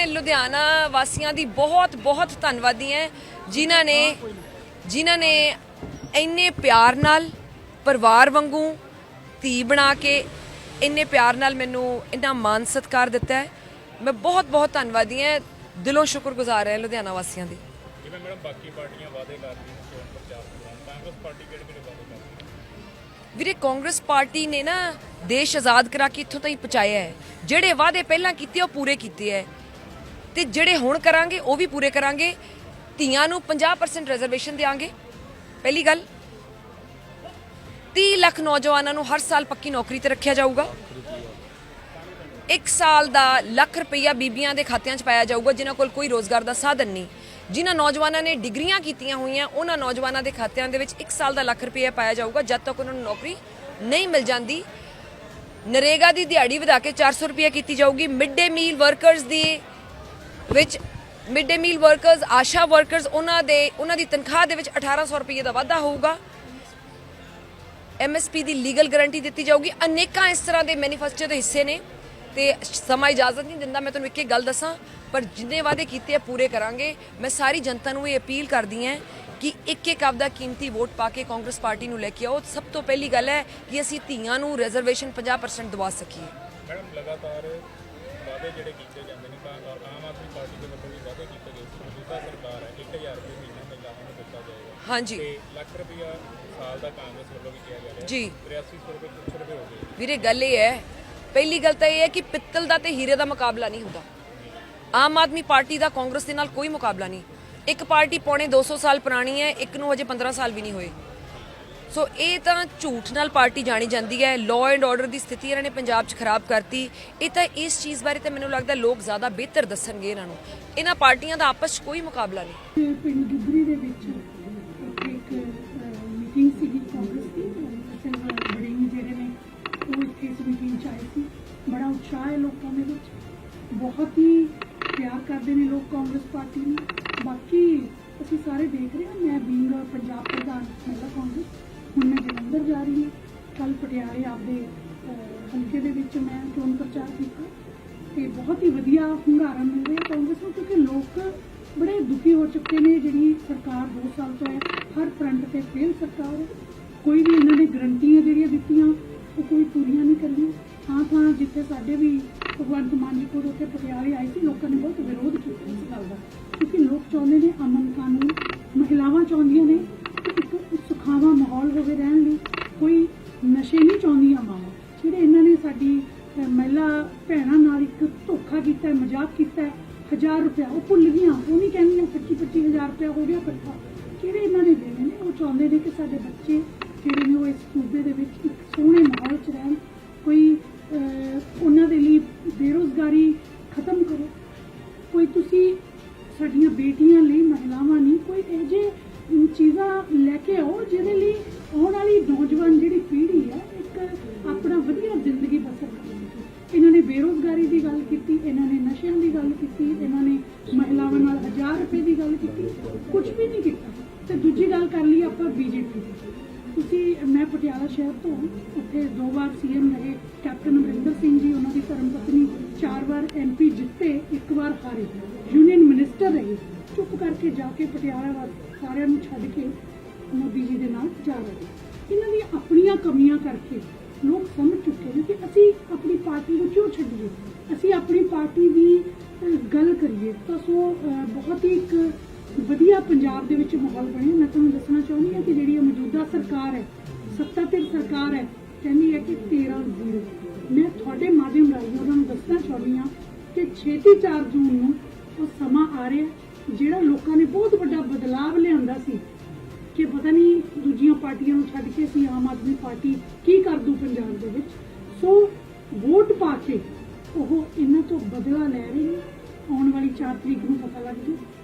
ਮੈਂ ਲੁਧਿਆਣਾ ਵਾਸੀਆਂ ਦੀ ਬਹੁਤ ਬਹੁਤ ਧੰਨਵਾਦੀ ਹਾਂ ਜਿਨ੍ਹਾਂ ਨੇ ਜਿਨ੍ਹਾਂ ਨੇ ਇੰਨੇ ਪਿਆਰ ਨਾਲ ਪਰਿਵਾਰ ਵਾਂਗੂ ਧੀ ਬਣਾ ਕੇ ਇੰਨੇ ਪਿਆਰ ਨਾਲ ਮੈਨੂੰ ਇੰਨਾ ਮਾਨ ਸਤਿਕਾਰ ਦਿੱਤਾ ਹੈ ਮੈਂ ਬਹੁਤ ਬਹੁਤ ਧੰਨਵਾਦੀ ਹਾਂ ਦਿਲੋਂ ਸ਼ੁਕਰਗੁਜ਼ਾਰ ਹਾਂ ਲੁਧਿਆਣਾ ਵਾਸੀਆਂ ਦੀ। ਜਿਵੇਂ ਮੈਡਮ ਬਾਕੀ ਪਾਰਟੀਆਂ ਵਾਅਦੇ ਕਰ ਰਹੀਆਂ ਚੋਣ ਪ੍ਰਚਾਰ ਦੌਰਾਨ ਕਾਂਗਰਸ ਪਾਰਟੀ ਕਿਹੜੇ ਕਿਹੜੇ ਵਾਅਦੇ ਕਰ ਰਹੀ ਹੈ? ਵੀਰੇ ਕਾਂਗਰਸ ਪਾਰਟੀ ਨੇ ਨਾ ਦੇਸ਼ ਆਜ਼ਾਦ ਕਰਾ ਕੇ ਇੱਥੋਂ ਤਾਈਂ ਪਹੁੰਚਾਇਆ ਹੈ ਜਿਹੜੇ ਵਾਅਦੇ ਪਹਿਲਾਂ ਕੀਤੇ ਉਹ ਪੂਰੇ ਕੀਤੇ ਹੈ ਤੇ ਜਿਹੜੇ ਹੁਣ ਕਰਾਂਗੇ, ਉਹ ਵੀ ਪੂਰੇ ਕਰਾਂਗੇ। ਧੀਆਂ ਨੂੰ 50% ਰਿਜ਼ਰਵੇਸ਼ਨ ਦੇਾਂਗੇ ਪਹਿਲੀ ਗੱਲ 30 ਲੱਖ ਨੌਜਵਾਨਾਂ ਨੂੰ ਹਰ ਸਾਲ ਪੱਕੀ ਨੌਕਰੀ ਤੇ ਰੱਖਿਆ ਜਾਊਗਾ। ਇੱਕ ਸਾਲ ਦਾ ਲੱਖ ਰੁਪਈਆ ਬੀਬੀਆਂ ਦੇ ਖਾਤਿਆਂ 'ਚ ਪਾਇਆ ਜਾਊਗਾ, ਜਿਨ੍ਹਾਂ ਕੋਲ ਕੋਈ ਰੋਜ਼ਗਾਰ ਦਾ ਸਾਧਨ ਨਹੀਂ। ਜਿਨ੍ਹਾਂ ਨੌਜਵਾਨਾਂ ਨੇ ਡਿਗਰੀਆਂ ਕੀਤੀਆਂ ਹੋਈਆਂ, ਉਹਨਾਂ ਨੌਜਵਾਨਾਂ ਦੇ ਖਾਤਿਆਂ ਦੇ ਵਿੱਚ ਇੱਕ ਸਾਲ ਦਾ ਲੱਖ ਰੁਪਈਆ ਪਾਇਆ ਜਾਊਗਾ, ਜਦ ਤੱਕ ਉਹਨਾਂ ਨੂੰ ਨੌਕਰੀ ਨਹੀਂ ਮਿਲ ਜਾਂਦੀ। ਨਰੇਗਾ ਦੀ ਦਿਹਾੜੀ ਵਧਾ ਕੇ 400 ਰੁਪਈਆ ਕੀਤੀ ਜਾਊਗੀ। ਮਿਡ ਡੇ ਮੀਲ ਵਰਕਰਸ ਦੀ ਵਿੱਚ mid day meal workers ASHA workers ਉਹਨਾਂ ਦੇ, ਉਹਨਾਂ ਦੀ ਤਨਖਾਹ ਦੇ ਵਿੱਚ 1800 ਰੁਪਏ ਦਾ ਵਾਧਾ ਹੋਊਗਾ। ਐਮਐਸਪੀ ਦੀ ਲੀਗਲ ਗਾਰੰਟੀ ਦਿੱਤੀ ਜਾਊਗੀ। ਅਨੇਕਾਂ ਇਸ ਤਰ੍ਹਾਂ ਦੇ ਮੈਨੀਫੈਸਟੋ ਦੇ ਹਿੱਸੇ ਨੇ ਤੇ ਸਮਾਂ ਇਜਾਜ਼ਤ ਨਹੀਂ ਦਿੰਦਾ। ਮੈਂ ਤੁਹਾਨੂੰ ਇੱਕ ਇੱਕ ਗੱਲ ਦੱਸਾਂ, ਪਰ ਜਿੰਨੇ ਵਾਅਦੇ ਕੀਤੇ ਆ, ਪੂਰੇ ਕਰਾਂਗੇ। ਮੈਂ ਸਾਰੀ ਜਨਤਾ ਨੂੰ ਇਹ ਅਪੀਲ ਕਰਦੀ ਹਾਂ ਕਿ ਇੱਕ ਇੱਕ ਆਪਦਾ ਕੀਮਤੀ ਵੋਟ ਪਾ ਕੇ ਕਾਂਗਰਸ ਪਾਰਟੀ ਨੂੰ ਲੈ ਕੇ ਆਓ। ਸਭ ਤੋਂ ਪਹਿਲੀ ਗੱਲ ਹੈ ਕਿ ਅਸੀਂ ਧੀਆਂ ਨੂੰ ਰਿਜ਼ਰਵੇਸ਼ਨ 50% ਦਵਾ ਸਕੀਏ। ਮੈਡਮ, ਲਗਾਤਾਰ ਵਾਅਦੇ ਜਿਹੜੇ ਕੀਤੇ ਜਾਂਦੇ ਨੇ ਤਾਂ ਆਮ ਆਦਮੀ ਪਾਰਟੀ ਦੇ ਵੱਲੋਂ ਵੀ ਵਾਅਦੇ ਕੀਤੇ ਗਏ ਸੀ ਮੌਜੂਦਾ ਸਰਕਾਰ ਹੈ 1000 ਰੁਪਏ ਮਹੀਨਾ ਮਹਿਲਾਵਾਂ ਨੂੰ ਦਿੱਤਾ ਜਾਏਗਾ। ਹਾਂਜੀ। ਤੇ ਲੱਖ ਰੁਪਇਆ ਸਾਲ ਦਾ ਕਾਂਗਰਸ ਵੱਲੋਂ ਵੀ ਕਿਹਾ ਜਾ ਰਿਹਾ। ਜੀ। 8300 ਰੁਪਏ ਕੁਛ ਰੁਪਏ ਹੋ ਗਏ। ਵੀਰੇ ਗੱਲ ਇਹ ਹੈ ਪਹਿਲੀ ਗੱਲ ਤਾਂ ਇਹ ਹੈ ਕਿ ਪਿੱਤਲ ਦਾ ਤੇ ਹੀਰੇ ਦਾ ਮੁਕਾਬਲਾ ਨਹੀਂ ਹੁੰਦਾ। ਆਮ ਆਦਮੀ ਪਾਰਟੀ ਦਾ ਕਾਂਗਰਸ ਦੇ ਨਾਲ ਕੋਈ ਮੁਕਾਬਲਾ ਨਹੀਂ। ਇੱਕ ਪਾਰਟੀ ਪੌਣੇ 200 ਸਾਲ ਪੁਰਾਣੀ ਹੈ ਇੱਕ ਨੂੰ ਅਜੇ 15 ਸਾਲ ਵੀ ਨਹੀਂ ਹੋਏ। ਸੋ ਇਹ ਤਾਂ ਝੂਠ ਨਾਲ ਪਾਰਟੀ ਜਾਣੀ ਜਾਂਦੀ ਹੈ। ਲਾਅ ਐਂਡ ਆਰਡਰ ਦੀ ਸਥਿਤੀ ਇਹਨਾਂ ਨੇ ਪੰਜਾਬ 'ਚ ਖਰਾਬ ਕਰਤੀ। ਇਹ ਤਾਂ ਇਸ ਚੀਜ਼ ਬਾਰੇ ਤਾਂ ਮੈਨੂੰ ਲੱਗਦਾ ਲੋਕ ਜ਼ਿਆਦਾ ਬਿਹਤਰ ਦੱਸਣਗੇ ਇਹਨਾਂ ਨੂੰ। ਇਹਨਾਂ ਪਾਰਟੀਆਂ ਦਾ ਆਪਸ 'ਚ ਕੋਈ ਮੁਕਾਬਲਾ ਨਹੀਂ। ਪਿੰਡ ਗਿੱਦਰੀ ਦੇ ਵਿੱਚ ਇੱਕ ਮੀਟਿੰਗ ਸੀਗੀ ਕਾਂਗਰਸ ਦੀ। ਅਸਲ ਬੜਿੰਗ ਜਿਹੜੇ ਨੇ ਉਹ ਇੱਥੇ ਇਸ ਮੀਟਿੰਗ ਚ ਆਏ ਸੀ। ਬੜਾ ਉਤਸ਼ਾਹ ਹੈ ਲੋਕਾਂ ਦੇ ਵਿੱਚ। ਬਹੁਤ ਹੀ ਪਿਆਰ ਕਰਦੇ ਨੇ ਲੋਕ ਕਾਂਗਰਸ ਪਾਰਟੀ ਨੂੰ। ਬਾਕੀ ਅਸੀਂ ਸਾਰੇ ਦੇਖ ਰਹੇ ਹਾਂ। ਮੈਂ ਬੀਂਗ ਪੰਜਾਬ ਪ੍ਰਧਾਨ ਮਹਿਲਾ ਕਾਂਗਰਸ। ਹੁਣ ਮੈਂ ਜਲੰਧਰ ਜਾ ਰਹੀ ਹਾਂ। ਕੱਲ ਪਟਿਆਲੇ ਆਪਦੇ ਹਲਕੇ ਦੇ ਵਿੱਚ ਮੈਂ ਚੋਣ ਪ੍ਰਚਾਰ ਕੀਤਾ। ਤੇ ਬਹੁਤ ਹੀ ਵਧੀਆ ਹੁੰਗਾਰਾ ਮਿਲ ਰਿਹਾ। ਕਾਂਗਰਸ ਨੂੰ ਕਿਉਂਕਿ ਲੋਕ ਬੜੇ ਦੁਖੀ ਹੋ ਚੁੱਕੇ ਨੇ, ਜਿਹੜੀ ਸਰਕਾਰ 2 ਸਾਲ ਤੋਂ ਹੈ। ਹਰ ਫਰੰਟ ਤੇ ਫੇਲ ਸਰਕਾਰ ਹੈ। ਕੋਈ ਵੀ ਇਹਨਾਂ ਨੇ ਗਰੰਟੀਆਂ ਜਿਹੜੀਆਂ ਦਿੱਤੀਆਂ, ਉਹ ਕੋਈ ਪੂਰੀਆਂ ਨਹੀਂ ਕਰੀਆਂ ਥਾਂ ਥਾਂ ਜਿੱਥੇ ਸਾਡੇ ਵੀ ਭਗਵੰਤ ਮਾਨ ਜੀ ਕੋਲ ਉੱਥੇ ਪਟਿਆਲੇ ਆਏ ਸੀ, ਲੋਕਾਂ ਨੇ ਬਹੁਤ ਵਿਰੋਧ ਕੀਤਾ ਇਸ ਗੱਲ ਦਾ। ਕਿਉਂਕਿ ਲੋਕ ਚਾਹੁੰਦੇ ਨੇ ਅਮਨ ਕਾਨੂੰਨ ਮਹਿਲਾਵਾਂ ਚਾਹੁੰਦੀਆਂ ਨੇ ਸੁਖਾਵਾਂ ਹੋਵੇ ਰਹਿਣ ਲਈ? ਕੋਈ ਨਸ਼ੇ ਨਹੀਂ ਚਾਹੁੰਦੀਆਂ ਮਾਵਾਂ। ਜਿਹੜੇ ਇਹਨਾਂ ਨੇ ਸਾਡੀ ਮਹਿਲਾ ਭੈਣਾਂ ਨਾਲ ਇੱਕ ਧੋਖਾ ਕੀਤਾ ਮਜ਼ਾਕ ਕੀਤਾ ਹੈ, ਹਜ਼ਾਰ ਰੁਪਇਆ ਉਹ ਭੁੱਲ ਗਈਆਂ। ਉਹ ਨਹੀਂ ਕਹਿੰਦੀਆਂ 25 25 ਹਜ਼ਾਰ ਰੁਪਇਆ ਹੋ ਗਿਆ ਇਕੱਠਾ। ਕਿਹੜੇ ਇਹਨਾਂ ਨੇ ਦੇਣੇ ਨੇ? ਉਹ ਚਾਹੁੰਦੇ ਨੇ ਕਿ ਸਾਡੇ ਬੱਚੇ ਜਿਹੜੇ ਨੇ ਉਹ ਇਸ ਸੂਬੇ ਦੇ ਵਿੱਚ ਇੱਕ ਸੋਹਣੇ ਮਾਹੌਲ 'ਚ ਰਹਿਣ। ਕੋਈ ਉਹਨਾਂ ਦੇ ਲਈ ਬੇਰੋਜ਼ਗਾਰੀ ਖਤਮ ਕਰੋ। ਕੋਈ ਤੁਸੀਂ ਸਾਡੀਆਂ ਬੇਟੀਆਂ ਲਈ ਮਹਿਲਾਵਾਂ ਲਈ ਕੋਈ ਇਹੋ ਜਿਹੇ ਚੀਜ਼ਾਂ ਲੈ ਕੇ ਆਓ, ਜਿਹਦੇ ਲਈ ਆਉਣ ਵਾਲੀ ਨੌਜਵਾਨ ਜਿਹੜੀ ਪੀੜ੍ਹੀ ਹੈ ਇੱਕ ਆਪਣਾ ਵਧੀਆ ਜ਼ਿੰਦਗੀ ਬਸਰ ਕਰੇਗੀ ਇਹਨਾਂ ਨੇ ਬੇਰੋਜ਼ਗਾਰੀ ਦੀ ਗੱਲ ਕੀਤੀ, ਇਹਨਾਂ ਨੇ ਨਸ਼ਿਆਂ ਦੀ ਗੱਲ ਕੀਤੀ, ਇਹਨਾਂ ਨੇ ਮਹਿਲਾਵਾਂ ਨਾਲ 1000 ਰੁਪਏ ਦੀ ਗੱਲ ਕੀਤੀ ਕੁਝ ਵੀ ਨਹੀਂ ਕੀਤਾ। ਤੇ ਦੂਜੀ ਗੱਲ ਕਰ ਲਈ ਆਪਾਂ ਬੀਜੇਪੀ ਤੁਸੀਂ, ਮੈਂ ਪਟਿਆਲਾ ਸ਼ਹਿਰ ਤੋਂ ਉੱਥੇ ਦੋ ਵਾਰ ਸੀਐਮ ਰਹੇ, ਕੈਪਟਨ ਅਮਰਿੰਦਰ ਸਿੰਘ ਜੀ, ਉਹਨਾਂ ਦੀ ਧਰਮ ਪਤਨੀ, ਚਾਰ ਵਾਰ ਐਮਪੀ ਜਿੱਤੇ, ਇੱਕ ਵਾਰ ਹਾਰੇ। ਯੂਨੀਅਨ ਮਿਨਿਸਟਰ ਰਹੇ। ਚੁੱਪ ਕਰਕੇ ਜਾ ਕੇ ਪਟਿਆਲਾ ਵਾਲ ਸਾਰਿਆਂ ਨੂੰ ਛੱਡ ਕੇ ਮੋਦੀ ਜੀ ਦੇ ਨਾਲ ਜਾ ਰਹੇ ਇਹਨਾਂ ਦੀਆਂ ਆਪਣੀਆਂ ਕਮੀਆਂ ਕਰਕੇ ਲੋਕ ਸਮਝ ਚੁੱਕੇ ਨੇ ਕਿ ਅਸੀਂ ਆਪਣੀ ਪਾਰਟੀ ਨੂੰ ਕਿਉਂ ਛੱਡੀਏ? ਅਸੀਂ ਆਪਣੀ ਪਾਰਟੀ ਦੀ ਗੱਲ ਕਰੀਏ ਤਾਂ ਸੋ ਬਹੁਤ ਹੀ ਇੱਕ ਵਧੀਆ ਪੰਜਾਬ ਦੇ ਵਿੱਚ ਮਾਹੌਲ ਬਣਿਆ। ਮੈਂ ਤੁਹਾਨੂੰ ਦੱਸਣਾ ਚਾਹੁੰਦੀ ਹਾਂ ਕਿ ਜਿਹੜੀ ਮੌਜੂਦਾ ਸਰਕਾਰ ਹੈ, ਸੱਤਾ ਤੇ ਸਰਕਾਰ ਹੈ, ਕਹਿੰਦੀ ਹੈ ਕਿ 13 ਜ਼ੀਰੋ। ਮੈਂ ਤੁਹਾਡੇ ਮਾਧਿਅਮ ਰਾਹੀਂ ਉਹਨਾਂ ਨੂੰ ਦੱਸਣਾ ਚਾਹੁੰਦੀ ਹਾਂ ਕਿ 6 4 ਜੂਨ ਨੂੰ ਉਹ ਸਮਾਂ ਆ ਰਿਹਾ ਜਿਹੜਾ ਲੋਕਾਂ ਨੇ ਬਹੁਤ ਵੱਡਾ ਬਦਲਾਵ ਲਿਆਂਦਾ ਸੀ ਕਿ ਪਤਾ ਨਹੀਂ ਦੂਜੀਆਂ ਪਾਰਟੀਆਂ ਨੂੰ ਛੱਡ ਕੇ ਅਸੀਂ ਆਮ ਆਦਮੀ ਪਾਰਟੀ ਕੀ ਕਰ ਦੂ ਪੰਜਾਬ ਦੇ ਵਿੱਚ। ਸੋ ਵੋਟ ਪਾ ਕੇ ਉਹ ਇਹਨਾਂ ਤੋਂ ਬਦਲਾ ਲੈ ਰਹੇ ਨੇ। ਆਉਣ ਵਾਲੀ 4 ਤਰੀਕ ਨੂੰ ਪਤਾ ਲੱਗ ਜੂ।